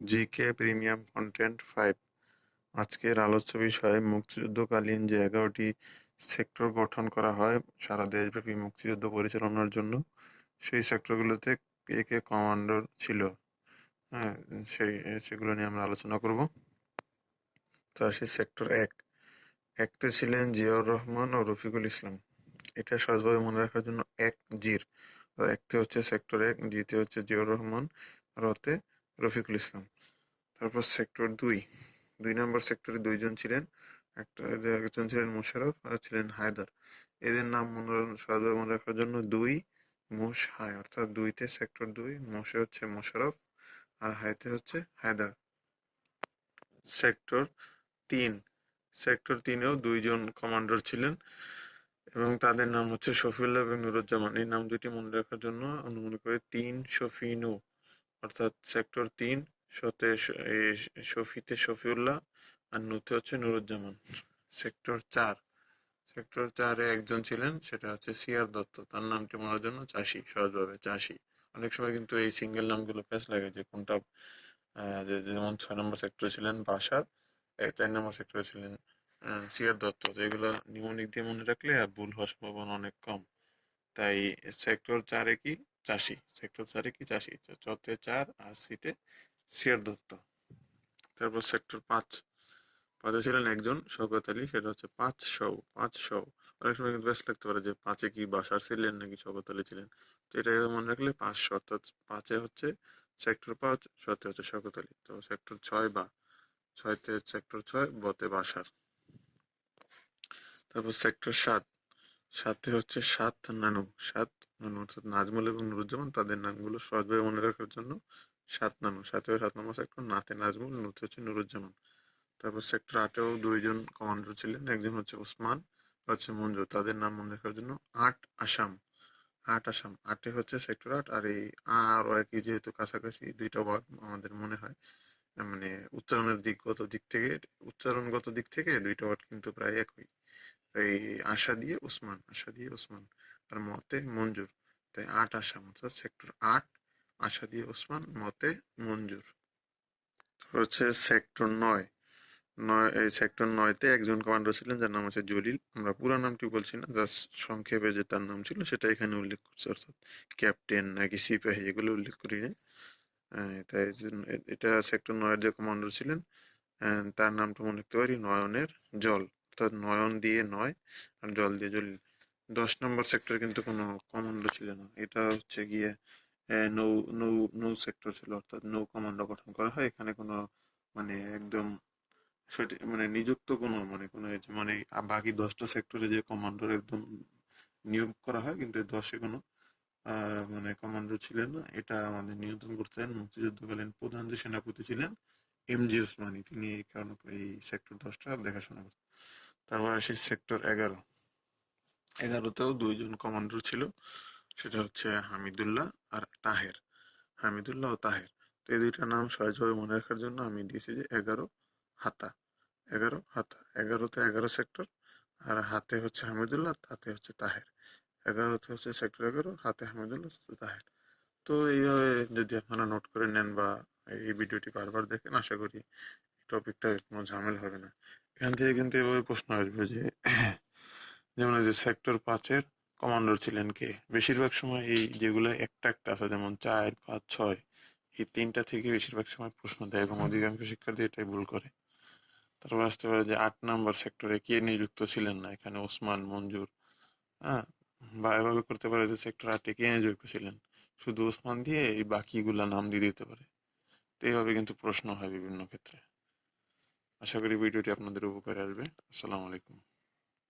GK premium content five আজকের আলোচ্য বিষয়, মুক্তিযুদ্ধকালীন যে এগারোটি সেক্টর গঠন করা হয় সারা দেশব্যাপী মুক্তিযুদ্ধ পরিচালনার জন্য, সেই সেক্টরগুলোতে কে কে কমান্ডার ছিল? হ্যাঁ সেই, সেগুলো নিয়ে আমরা আলোচনা করব। তো আসি সেক্টর এক। একতে ছিলেন জিয়াউর রহমান ও রফিকুল ইসলাম। এটা সহজভাবে মনে রাখার জন্য এক জির। একতে হচ্ছে সেক্টর এক জিতে হচ্ছে জিয়াউর রহমান, আর হতে রফিকুল ইসলাম। তারপর সেক্টর দুই। দুই নম্বর সেক্টরে দুইজন ছিলেন। একটা একজন ছিলেন মোশারফ আর ছিলেন হায়দার। এদের নাম মনে সহজভাবে মনে রাখার জন্য দুই মোশ হায়, অর্থাৎ দুইতে সেক্টর দুই, মোশে হচ্ছে মোশারফ আর হাইতে হচ্ছে হায়দার। সেক্টর তিন। সেক্টর তিনেও দুইজন কমান্ডার ছিলেন এবং তাদের নাম হচ্ছে শফিউল্লাহ এবং নুরুজ্জামান। এই নাম দুটি মনে রাখার জন্য আমরা মনে করি, তিন শফিনু। অর্থাৎ সেক্টর তিন এই শফিতে শফিউল্লাহ আর নুতে হচ্ছে নুরুজ্জামান। সেক্টর চার সেক্টর চারে একজন ছিলেন, সেটা হচ্ছে সিআর দত্ত। তার নামটি মনের জন্য চাষি, সহজভাবে চাষি। অনেক সময় কিন্তু এই সিঙ্গেল নামগুলো প্যাচ লাগে যে কোনটা যেমন ছয় নম্বর সেক্টরে ছিলেন বাসার এক চার নম্বর সেক্টরে ছিলেন সিআর দত্ত। তো এগুলো নিউমনিক দিয়ে মনে রাখলে আর ভুল হওয়ার সম্ভাবনা অনেক কম। তাই সেক্টর চারে কি? চাষি সেক্টর চারে কি চাষি? চতে চার আর সিতে সিআর দত্ত। তারপর সেক্টর পাঁচ। পাঁচে ছিলেন একজন শওকত আলী, সেটা হচ্ছে পাঁচ শও পাঁচ শও। অনেক সময় কিন্তু বেশ লাগতে পারে যে পাঁচে কি বাসার ছিলেন নাকি শওকত আলী ছিলেন। তো এটা মনে রাখলে পাঁচশো অর্থাৎ পাঁচে হচ্ছে সেক্টর পাঁচ ছতে হচ্ছে শওকত আলী। তো সেক্টর ছয় বা ছয়তে সেক্টর ছয়, বতে বাসার। তারপর সেক্টর সাত। সাথে হচ্ছে সাত নানু সাত নানু অর্থাৎ নাজমুল এবং নুরুজ্জামান, তাদের নামগুলো সহজভাবে মনে রাখার জন্য সাত নানু। সাথে সাত নম্বর সেক্টর নাতে নাজমুল, নুতে হচ্ছে নুরুজ্জামান। তারপর সেক্টর আটেও দুইজন কমান্ডার ছিলেন, একজন হচ্ছে ওসমান হচ্ছে মঞ্জু। তাদের নাম মনে রাখার জন্য আট আসাম। আট আসাম। আটে হচ্ছে সেক্টর আট, আর এই আর একই যেহেতু কাছাকাছি দুইটা ওয়ার্ড আমাদের মনে হয় মানে উচ্চারণের দিকগত দিক থেকে, উচ্চারণগত দিক থেকে দুইটা ওয়ার্ড কিন্তু প্রায় একই। তাই আশা দিয়ে ওসমান, আশা দিয়ে ওসমান। আর মতে মঞ্জুর। তাই আট আশা, অর্থাৎ সেক্টর আট, আশা দিয়ে ওসমান, মতে মঞ্জুর। হচ্ছে সেক্টর নয়। নয়, এই সেক্টর নয়তে একজন কমান্ডার ছিলেন, যার নাম হচ্ছে জলিল। আমরা পুরো নামটি বলছি না, জাস্ট সংক্ষেপে যে তার নাম ছিল, সেটা এখানে উল্লেখ করছে, অর্থাৎ ক্যাপ্টেন নাকি সিপাহী এগুলো উল্লেখ করি না তাই জন্য এটা সেক্টর নয়ের যে কমান্ডার ছিলেন তার নামটা মনে রাখতে পারি নয়নের জল। অর্থাৎ নয়ন দিয়ে নয়, আর জল দিয়ে জল দশ নম্বর সেক্টর কিন্তু কোনো কমান্ডো ছিল না। এটা হচ্ছে গিয়ে নৌ নৌ নৌ সেক্টর ছিল, অর্থাৎ নৌ কমান্ডো গঠন করা হয়। এখানে কোনো মানে একদম সঠিক মানে নিযুক্ত কোনো মানে কোনো মানে বাকি দশটা সেক্টরে যে কমান্ডার একদম নিয়োগ করা হয়, কিন্তু দশে কোনো মানে কমান্ডো ছিলেন না। এটা আমাদের নিয়ন্ত্রণ করতেন মুক্তিযুদ্ধকালীন প্রধান যে সেনাপতি ছিলেন, এম জি ওসমানি। তিনি এই কারণে এই সেক্টর দশটা দেখাশোনা করতেন তারপর আসি সেক্টর এগারো। এগারোতেও দুইজন কমান্ডার ছিল। সেটা হচ্ছে হামিদুল্লাহ আর তাহের। হামিদুল্লাহ ও তাহের। তো এই দুইটা নাম সহজভাবে মনে রাখার জন্য আমি দিয়েছি যে এগারো হাতা। এগারো হাতা। এগারোতে এগারো সেক্টর আর হাতে হচ্ছে হামিদুল্লাহ, তাতে হচ্ছে তাহের। এগারোতে হচ্ছে সেক্টর এগারো, হাতে হামিদুল্লাহ তাহের। তো এইভাবে যদি আপনারা নোট করে নেন বা এই ভিডিওটি বারবার দেখেন, আশা করি টপিকটা কোনো ঝামেলা হবে না। এখান থেকে কিন্তু এভাবে প্রশ্ন আসবে যে, যেমন যে সেক্টর পাঁচের কমান্ডার ছিলেন কে? বেশিরভাগ সময় এই যেগুলো একটা একটা আছে, যেমন চার, পাঁচ, ছয়, এই তিনটা থেকে বেশিরভাগ সময় প্রশ্ন দেয় এবং অধিকাংশ শিক্ষার্থী এটাই ভুল করে। তারপর আসতে পারে যে আট নাম্বার সেক্টরে কে নিযুক্ত ছিলেন না? এখানে ওসমান, মঞ্জুর হ্যাঁ? বা এভাবে করতে পারে যে সেক্টর আটে কে নিযুক্ত ছিলেন? শুধু ওসমান দিয়ে এই বাকিগুলা নাম দিয়ে দিতে পারে। তো এইভাবে কিন্তু প্রশ্ন হয় বিভিন্ন ক্ষেত্রে। আশা করি ভিডিওটি আপনাদের উপকারে আসবে। আসসালামু আলাইকুম।